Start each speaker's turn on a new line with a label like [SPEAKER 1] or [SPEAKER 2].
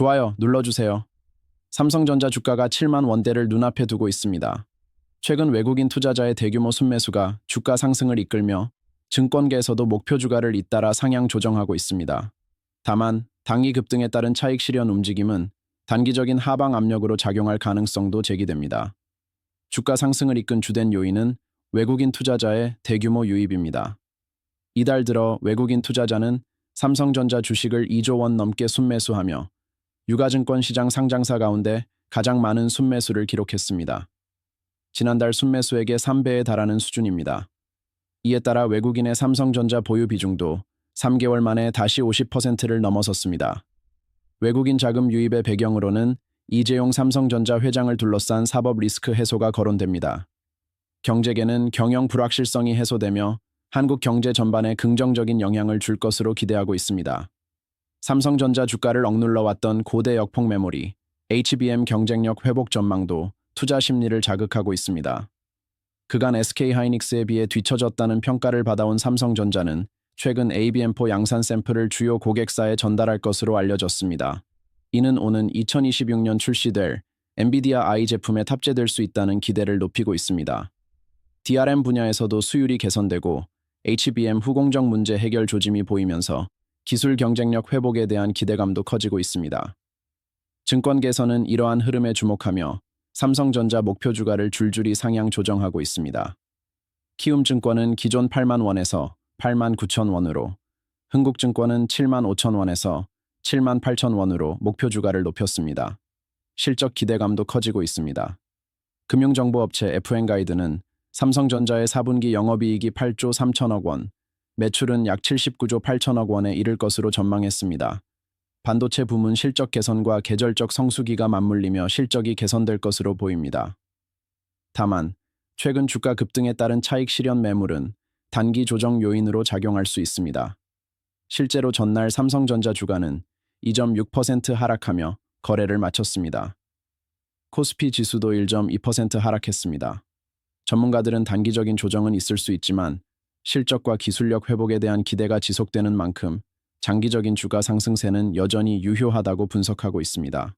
[SPEAKER 1] 좋아요 눌러주세요. 삼성전자 주가가 7만 원대를 눈앞에 두고 있습니다. 최근 외국인 투자자의 대규모 순매수가 주가 상승을 이끌며 증권계에서도 목표 주가를 잇따라 상향 조정하고 있습니다. 다만 당이 급등에 따른 차익 실현 움직임은 단기적인 하방 압력으로 작용할 가능성도 제기됩니다. 주가 상승을 이끈 주된 요인은 외국인 투자자의 대규모 유입입니다. 이달 들어 외국인 투자자는 삼성전자 주식을 2조 원 넘게 순매수하며 유가증권 시장 상장사 가운데 가장 많은 순매수를 기록했습니다. 지난달 순매수액의 3배에 달하는 수준입니다. 이에 따라 외국인의 삼성전자 보유 비중도 3개월 만에 다시 50%를 넘어섰습니다. 외국인 자금 유입의 배경으로는 이재용 삼성전자 회장을 둘러싼 사법 리스크 해소가 거론됩니다. 경제계는 경영 불확실성이 해소되며 한국 경제 전반에 긍정적인 영향을 줄 것으로 기대하고 있습니다. 삼성전자 주가를 억눌러 왔던 고대 역폭 메모리, HBM 경쟁력 회복 전망도 투자 심리를 자극하고 있습니다. 그간 SK하이닉스에 비해 뒤처졌다는 평가를 받아온 삼성전자는 최근 ABM4 양산 샘플을 주요 고객사에 전달할 것으로 알려졌습니다. 이는 오는 2026년 출시될 엔비디아 i 제품에 탑재될 수 있다는 기대를 높이고 있습니다. DRM 분야에서도 수율이 개선되고 HBM 후공정 문제 해결 조짐이 보이면서 기술 경쟁력 회복에 대한 기대감도 커지고 있습니다. 증권계에서는 이러한 흐름에 주목하며 삼성전자 목표 주가를 줄줄이 상향 조정하고 있습니다. 키움증권은 기존 8만 원에서 8만 9천 원으로, 흥국증권은 7만 5천 원에서 7만 8천 원으로 목표 주가를 높였습니다. 실적 기대감도 커지고 있습니다. 금융정보업체 FN가이드는 삼성전자의 4분기 영업이익이 8조 3천억 원, 매출은 약 79조 8천억 원에 이를 것으로 전망했습니다. 반도체 부문 실적 개선과 계절적 성수기가 맞물리며 실적이 개선될 것으로 보입니다. 다만 최근 주가 급등에 따른 차익 실현 매물은 단기 조정 요인으로 작용할 수 있습니다. 실제로 전날 삼성전자 주가는 2.6% 하락하며 거래를 마쳤습니다. 코스피 지수도 1.2% 하락했습니다. 전문가들은 단기적인 조정은 있을 수 있지만 실적과 기술력 회복에 대한 기대가 지속되는 만큼 장기적인 주가 상승세는 여전히 유효하다고 분석하고 있습니다.